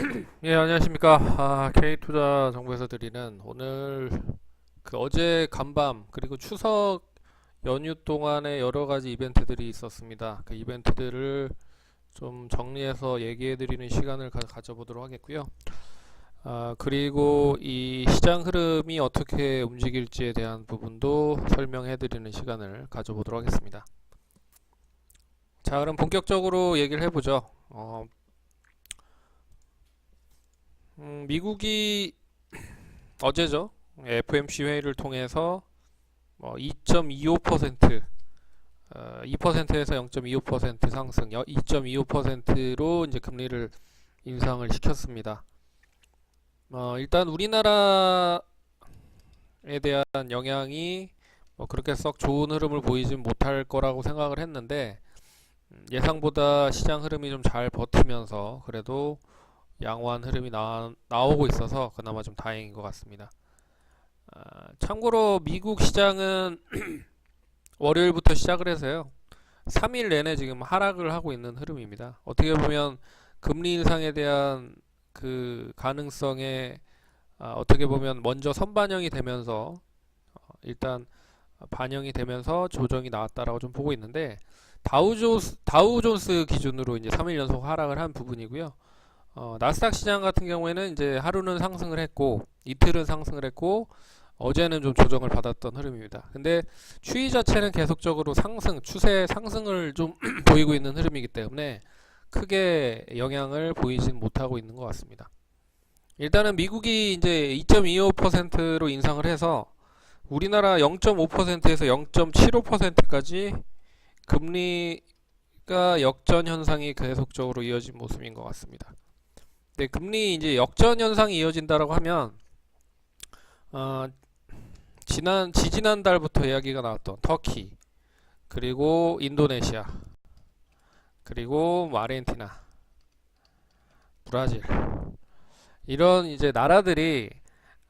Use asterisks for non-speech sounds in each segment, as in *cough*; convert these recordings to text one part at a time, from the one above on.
*clears throat* 예, 안녕하십니까. 아, K투자 정보에서 드리는 오늘 그 어제 간밤 그리고 추석 연휴 동안에 여러 가지 이벤트들이 있었습니다. 그 이벤트들을 좀 정리해서 얘기해 드리는 시간을 가, 가져보도록 하겠고요. 아, 그리고 이 시장 흐름이 어떻게 움직일지에 대한 부분도 설명해 드리는 시간을 가져보도록 하겠습니다. 자, 그럼 본격적으로 얘기를 해보죠. 어, 음, 미국이 *clears throat* 어제죠. FMC 회의를 통해서 뭐 2.25% 어, 2%에서 0.25% 상승, 2.25%로 이제 금리를 인상을 시켰습니다. 어, 일단 우리나라에 대한 영향이 뭐 그렇게 썩 좋은 흐름을 보이진 못할 거라고 생각을 했는데 음, 예상보다 시장 흐름이 좀 잘 버티면서 그래도 양호한 흐름이 나, 나오고 있어서 그나마 좀 다행인 것 같습니다. 아, 참고로 미국 시장은 *clears throat* 월요일부터 시작을 해서요. 3일 내내 지금 하락을 하고 있는 흐름입니다. 어떻게 보면 금리 인상에 대한 그 가능성에 아, 어떻게 보면 먼저 선반영이 되면서 어, 일단 반영이 되면서 조정이 나왔다라고 좀 보고 있는데 다우존스 다우존스 기준으로 이제 3일 연속 하락을 한 부분이고요. 어, 나스닥 시장 같은 경우에는 이제 하루는 상승을 했고 이틀은 상승을 했고 어제는 좀 조정을 받았던 흐름입니다. 근데 추이 자체는 계속적으로 상승, 추세 상승을 좀 *clears throat* 보이고 있는 흐름이기 때문에 크게 영향을 보이진 못하고 있는 것 같습니다. 일단은 미국이 이제 2.25%로 인상을 해서 우리나라 0.5%에서 0.75%까지 금리가 역전 현상이 계속적으로 이어진 모습인 것 같습니다. 네, 금리 이제 역전 현상이 이어진다라고 하면 어, 지난 지지난 달부터 이야기가 나왔던 터키 그리고 인도네시아 그리고 뭐 아르헨티나 브라질. 이런 이제 나라들이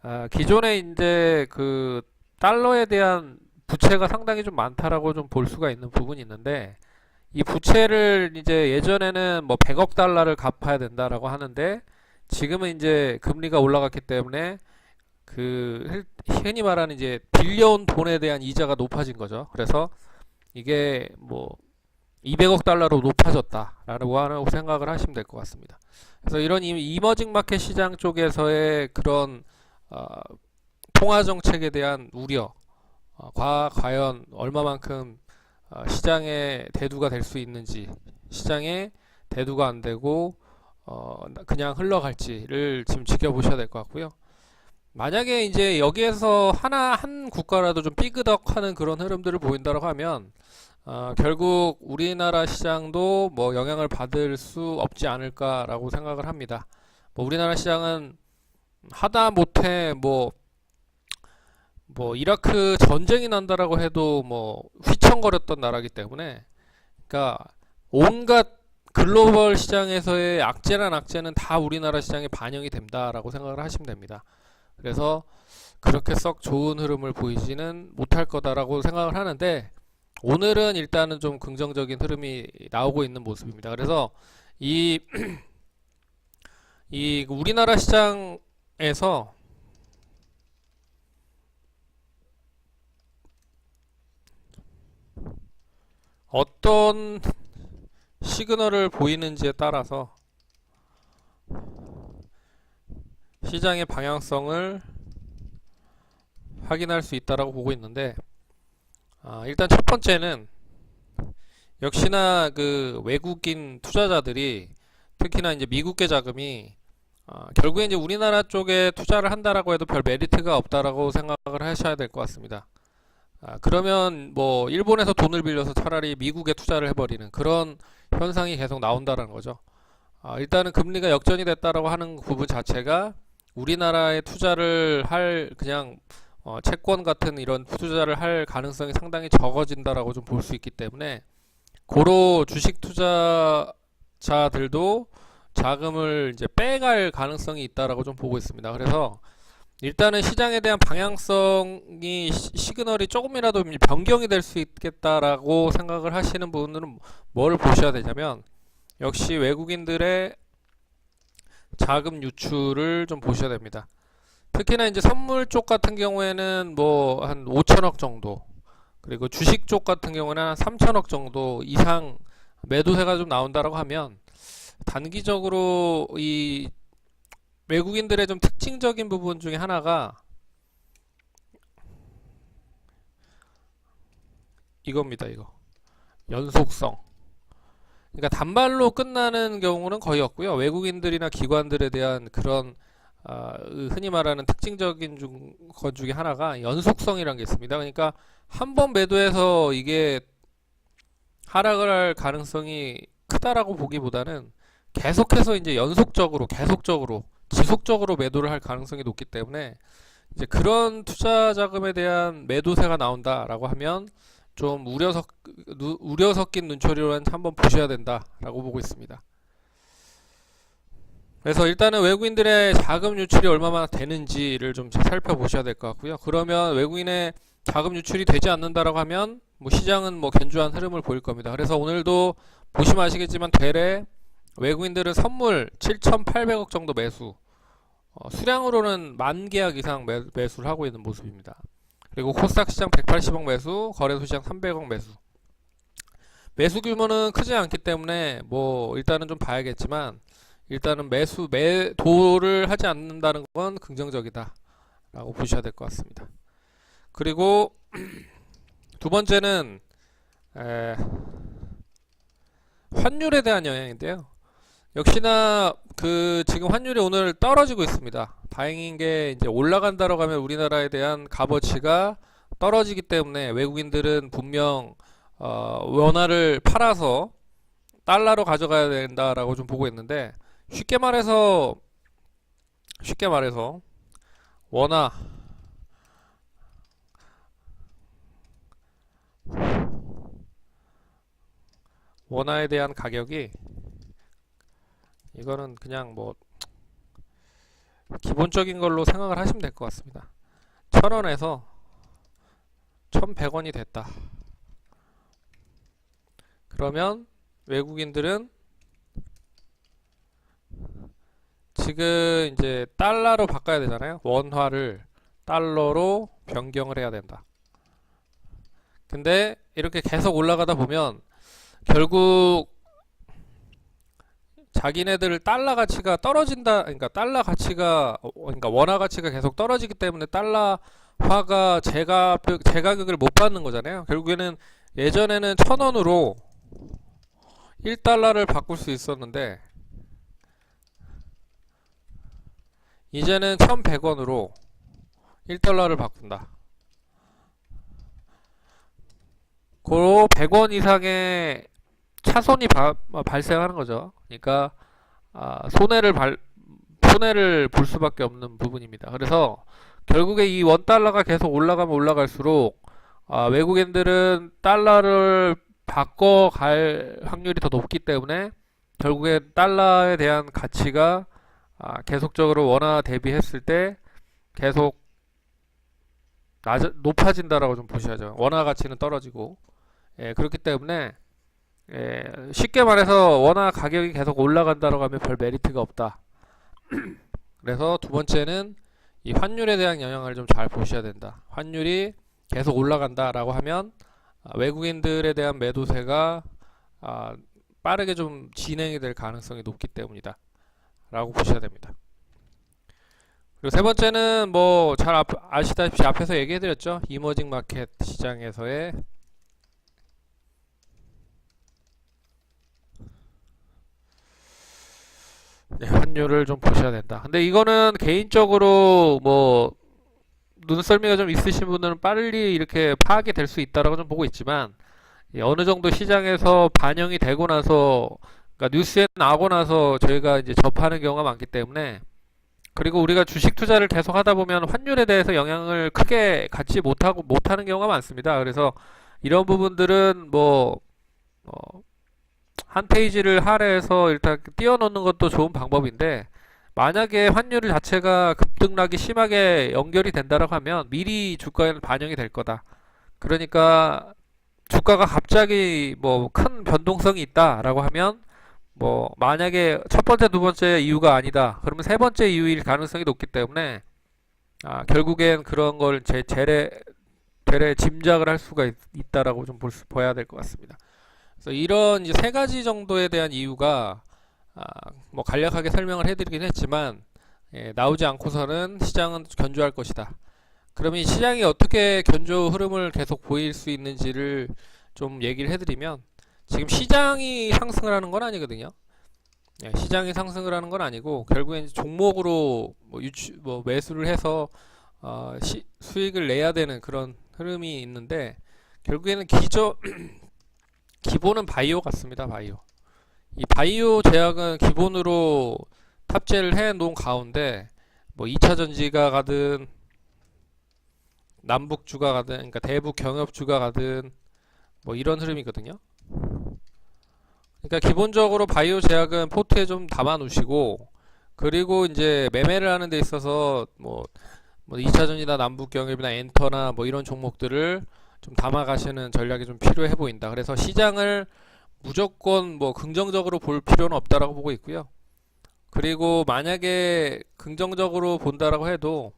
아, 기존에 이제 그 달러에 대한 부채가 상당히 좀 많다라고 좀 볼 수가 있는 부분이 있는데 이 부채를 이제 예전에는 뭐 100억 달러를 갚아야 된다라고 하는데 지금은 이제 금리가 올라갔기 때문에 그 흔히 말하는 이제 빌려온 돈에 대한 이자가 높아진 거죠. 그래서 이게 뭐 200억 달러로 높아졌다라고 하는 생각을 하시면 될 것 같습니다. 그래서 이런 이- 이머징 마켓 시장 쪽에서의 그런 어, 통화 정책에 대한 우려, 어, 과, 과연 얼마만큼 어, 시장에 대두가 될 수 있는지, 시장에 대두가 안 되고 어, 그냥 흘러갈지를 지금 지켜보셔야 될 것 같고요. 만약에 이제 여기에서 하나 한 국가라도 좀 삐그덕하는 그런 흐름들을 보인다고 하면 어, 결국 우리나라 시장도 뭐 영향을 받을 수 없지 않을까라고 생각을 합니다. 뭐 우리나라 시장은 하다 못해 뭐 뭐 이라크 전쟁이 난다라고 해도 뭐 휘청거렸던 나라기 때문에 그러니까 온갖 글로벌 시장에서의 악재란 악재는 다 우리나라 시장에 반영이 된다라고 생각을 하시면 됩니다. 그래서 그렇게 썩 좋은 흐름을 보이지는 못할 거다라고 생각을 하는데 오늘은 일단은 좀 긍정적인 흐름이 나오고 있는 모습입니다. 그래서 이, *clears throat* 이 우리나라 시장에서 어떤 시그널을 보이는지에 따라서 시장의 방향성을 확인할 수 있다라고 보고 있는데 아, 일단 첫 번째는 역시나 그 외국인 투자자들이 특히나 이제 미국계 자금이 아, 결국에 이제 우리나라 쪽에 투자를 한다라고 해도 별 메리트가 없다라고 생각을 하셔야 될 것 같습니다. 아, 그러면 뭐 일본에서 돈을 빌려서 차라리 미국에 투자를 해버리는 그런 현상이 계속 나온다라는 거죠. 아, 일단은 금리가 역전이 됐다라고 하는 부분 자체가 우리나라에 투자를 할 그냥 어, 채권 같은 이런 투자를 할 가능성이 상당히 적어진다라고 좀 볼 수 있기 때문에 고로 주식 투자자들도 자금을 이제 빼갈 가능성이 있다라고 좀 보고 있습니다. 그래서 일단은 시장에 대한 방향성이 시- 시그널이 조금이라도 변경이 될 수 있겠다라고 생각을 하시는 분들은 뭘 보셔야 되냐면 역시 외국인들의 자금 유출을 좀 보셔야 됩니다. 특히나 이제 선물 쪽 같은 경우에는 뭐 한 5천억 정도 그리고 주식 쪽 같은 경우는 한 3천억 정도 이상 매도세가 좀 나온다라고 하면 단기적으로 이 외국인들의 좀 특징적인 부분 중에 하나가 이겁니다, 이거. 연속성. 그러니까 단발로 끝나는 경우는 거의 없고요. 외국인들이나 기관들에 대한 그런 아, 흔히 말하는 특징적인 중, 것 중에 하나가 연속성이라는 게 있습니다. 그러니까 한 번 매도해서 이게 하락을 할 가능성이 크다라고 보기보다는 계속해서 이제 연속적으로 계속적으로 지속적으로 매도를 할 가능성이 높기 때문에 이제 그런 투자 자금에 대한 매도세가 나온다라고 하면 좀 우려 섞 누- 우려 섞인 눈초리로 한번 보셔야 된다라고 보고 있습니다. 그래서 일단은 외국인들의 자금 유출이 얼마나 되는지를 좀 살펴보셔야 될 것 같고요. 그러면 외국인의 자금 유출이 되지 않는다라고 하면 뭐 시장은 뭐 견조한 흐름을 보일 겁니다. 그래서 오늘도 보시면 아시겠지만 되레 외국인들은 선물 7,800억 정도 매수, 어, 수량으로는 만 계약 이상 매, 매수를 하고 있는 모습입니다. 그리고 코스닥 시장 180억 매수, 거래소 시장 300억 매수. 매수 규모는 크지 않기 때문에 뭐 일단은 좀 봐야겠지만 일단은 매수 매도를 하지 않는다는 건 긍정적이다라고 보셔야 될 것 같습니다. 그리고 *clears throat* 두 번째는 에, 환율에 대한 영향인데요. 역시나 그 지금 환율이 오늘 떨어지고 있습니다. 다행인 게 이제 올라간다라고 하면 우리나라에 대한 값어치가 떨어지기 때문에 외국인들은 분명 어, 원화를 팔아서 달러로 가져가야 된다라고 좀 보고 있는데 쉽게 말해서 쉽게 말해서 원화 원화에 대한 가격이 이거는 그냥 뭐 기본적인 걸로 생각을 하시면 될 것 같습니다. 천 원에서 천백 원이 됐다. 그러면 외국인들은 지금 이제 달러로 바꿔야 되잖아요. 원화를 달러로 변경을 해야 된다. 근데 이렇게 계속 올라가다 보면 결국 자기네들 달러 가치가 떨어진다. 그러니까 달러 가치가 어, 그러니까 원화 가치가 계속 떨어지기 때문에 달러화가 제가 제 가격을 못 받는 거잖아요. 결국에는 예전에는 천 원으로 1달러를 바꿀 수 있었는데 이제는 1100원으로 1달러를 바꾼다. 그 100원 이상의 차손이 바- 발생하는 거죠. 그러니까 아, 손해를 발, 손해를 볼 수밖에 없는 부분입니다. 그래서 결국에 이 원 달러가 계속 올라가면 올라갈수록 아, 외국인들은 달러를 바꿔 갈 확률이 더 높기 때문에 결국에 달러에 대한 가치가 아, 계속적으로 원화 대비했을 때 계속 낮, 높아진다라고 좀 보셔야죠. 원화 가치는 떨어지고 예, 그렇기 때문에 예, 쉽게 말해서 원화 가격이 계속 올라간다라고 하면 별 메리트가 없다. *clears throat* 그래서 두 번째는 이 환율에 대한 영향을 좀 잘 보셔야 된다. 환율이 계속 올라간다라고 하면 아, 외국인들에 대한 매도세가 아, 빠르게 좀 진행이 될 가능성이 높기 때문이다. 라고 보셔야 됩니다. 그리고 세 번째는 뭐 잘 아시다시피 앞에서 얘기해드렸죠. 이머징 마켓 시장에서의 네, 환율을 좀 보셔야 된다. 근데 이거는 개인적으로 뭐 눈썰미가 좀 있으신 분들은 빨리 이렇게 파악이 될 수 있다라고 좀 보고 있지만 이 어느 정도 시장에서 반영이 되고 나서 그러니까 뉴스에 나오고 나서 저희가 이제 접하는 경우가 많기 때문에 그리고 우리가 주식 투자를 계속 하다 보면 환율에 대해서 영향을 크게 갖지 못하고 못하는 경우가 많습니다. 그래서 이런 부분들은 뭐 어, 한 페이지를 할애해서 일단 띄워놓는 것도 좋은 방법인데 만약에 환율 자체가 급등락이 심하게 연결이 된다라고 하면 미리 주가에는 반영이 될 거다. 그러니까 주가가 갑자기 뭐 큰 변동성이 있다라고 하면 뭐 만약에 첫 번째, 두 번째 이유가 아니다. 그러면 세 번째 이유일 가능성이 높기 때문에 아, 결국엔 그런 걸 제 재래 되레 짐작을 할 수가 있, 있다라고 좀 볼 수, 봐야 될 것 같습니다. 그래서 이런 이제 세 가지 정도에 대한 이유가 아, 뭐 간략하게 설명을 해드리긴 했지만 예, 나오지 않고서는 시장은 견조할 것이다. 그러면 이 시장이 어떻게 견조 흐름을 계속 보일 수 있는지를 좀 얘기를 해드리면 지금 시장이 상승을 하는 건 아니거든요. 예, 시장이 상승을 하는 건 아니고 결국엔 종목으로 뭐 유추 뭐 매수를 해서 어, 시, 수익을 내야 되는 그런 흐름이 있는데 결국에는 기저 *clears throat* 기본은 바이오 같습니다. 바이오. 이 바이오 제약은 기본으로 탑재를 해 놓은 가운데 뭐 2차 전지가 가든 남북주가 가든 그러니까 대북 경협주가 가든 뭐 이런 흐름이거든요. 그러니까 기본적으로 바이오 제약은 포트에 좀 담아 놓으시고 그리고 이제 매매를 하는 데 있어서 뭐, 뭐 2차 전지나 남북 경협이나 엔터나 뭐 이런 종목들을 좀 담아 가시는 전략이 좀 필요해 보인다. 그래서 시장을 무조건 뭐 긍정적으로 볼 필요는 없다라고 보고 있고요. 그리고 만약에 긍정적으로 본다라고 해도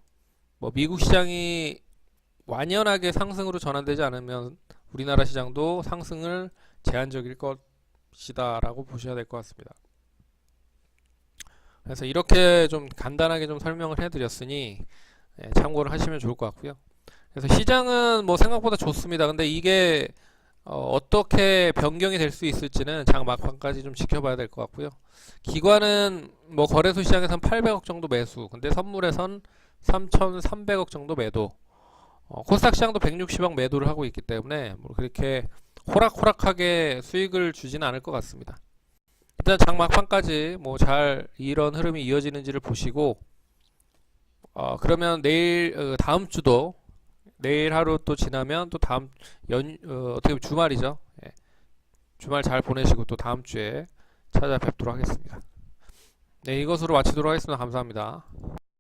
뭐 미국 시장이 완연하게 상승으로 전환되지 않으면 우리나라 시장도 상승을 제한적일 것이다라고 보셔야 될 것 같습니다. 그래서 이렇게 좀 간단하게 좀 설명을 해드렸으니 예, 참고를 하시면 좋을 것 같고요. 그래서 시장은 뭐 생각보다 좋습니다. 근데 이게 어, 떻게 변경이 될 수 있을지는 장 막판까지 좀 지켜봐야 될 것 같고요. 기관은 뭐 거래소 시장에선 800억 정도 매수, 근데 선물에선 3,300억 정도 매도. 어, 코스닥 시장도 160억 매도를 하고 있기 때문에 뭐 그렇게 호락호락하게 수익을 주지는 않을 것 같습니다. 일단 장 막판까지 뭐 잘 이런 흐름이 이어지는지를 보시고 어, 그러면 내일 어, 다음 주도 내일 하루 또 지나면 또 다음 연 어, 어떻게 보면 주말이죠. 예. 주말 잘 보내시고 또 다음 주에 찾아뵙도록 하겠습니다. 네, 이것으로 마치도록 하겠습니다. 감사합니다.